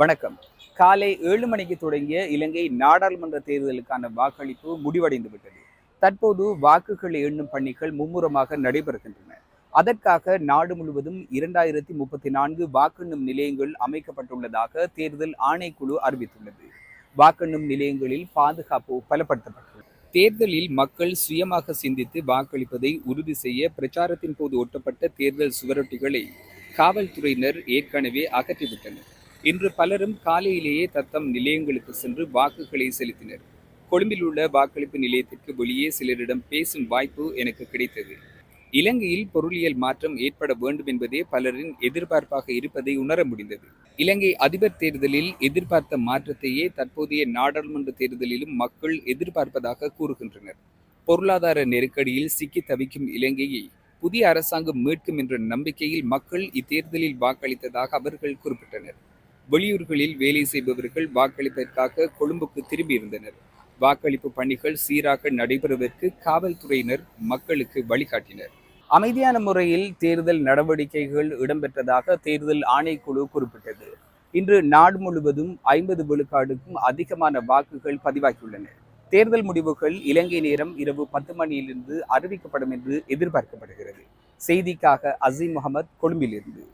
வணக்கம். காலை ஏழு மணிக்கு தொடங்கிய இலங்கை நாடாளுமன்ற தேர்தலுக்கான வாக்களிப்பு முடிவடைந்து விட்டது தற்போது வாக்குகள் எண்ணும் பணிகள் மும்முரமாக நடைபெறுகின்றன. அதற்காக நாடு முழுவதும் இரண்டாயிரத்தி முப்பத்தி நான்கு வாக்கெண்ணும் நிலையங்கள் அமைக்கப்பட்டுள்ளதாக தேர்தல் ஆணைக்குழு அறிவித்துள்ளது. வாக்கெண்ணும் நிலையங்களில் பாதுகாப்பு பலப்படுத்தப்பட்டுள்ளது. தேர்தலில் மக்கள் சுயமாக சிந்தித்து வாக்களிப்பதை உறுதி செய்ய பிரச்சாரத்தின் போது ஒட்டப்பட்ட தேர்தல் சுவரொட்டிகளை காவல்துறையினர் ஏற்கனவே அகற்றிவிட்டனர். இன்று பலரும் காலையிலேயே தத்தம் நிலையங்களுக்கு சென்று வாக்குகளை செலுத்தினர். கொழும்பில் உள்ள வாக்களிப்பு நிலையத்திற்கு வெளியே சிலரிடம் பேசும் வாய்ப்பு எனக்கு கிடைத்தது. இலங்கையில் பொருளியல் மாற்றம் ஏற்பட வேண்டும் என்பதே பலரின் எதிர்பார்ப்பாக இருப்பதை உணர முடிந்தது. இலங்கை அதிபர் தேர்தலில் எதிர்பார்த்த மாற்றத்தையே தற்போதைய நாடாளுமன்ற தேர்தலிலும் மக்கள் எதிர்பார்ப்பதாக கூறுகின்றனர். பொருளாதார நெருக்கடியில் சிக்கி தவிக்கும் இலங்கையை புதிய அரசாங்கம் மீட்கும் என்ற நம்பிக்கையில் மக்கள் இத்தேர்தலில் வாக்களித்ததாக அவர்கள் குறிப்பிட்டனர். வெளியூர்களில் வேலை செய்பவர்கள் வாக்களிப்பதற்காக கொழும்புக்கு திரும்பியிருந்தனர் வாக்களிப்பு பணிகள் சீராக நடைபெறுவதற்கு காவல்துறையினர் மக்களுக்கு வழிகாட்டினர். அமைதியான முறையில் தேர்தல் நடவடிக்கைகள் இடம்பெற்றதாக தேர்தல் ஆணைக்குழு குறிப்பிட்டது. இன்று நாடு முழுவதும் ஐம்பது விழுக்காடுக்கும் அதிகமான வாக்குகள் பதிவாகியுள்ளன. தேர்தல் முடிவுகள் இலங்கை நேரம் இரவு பத்து மணியிலிருந்து அறிவிக்கப்படும் என்று எதிர்பார்க்கப்படுகிறது. செய்திக்காக அசீம் முகமது கொழும்பிலிருந்து.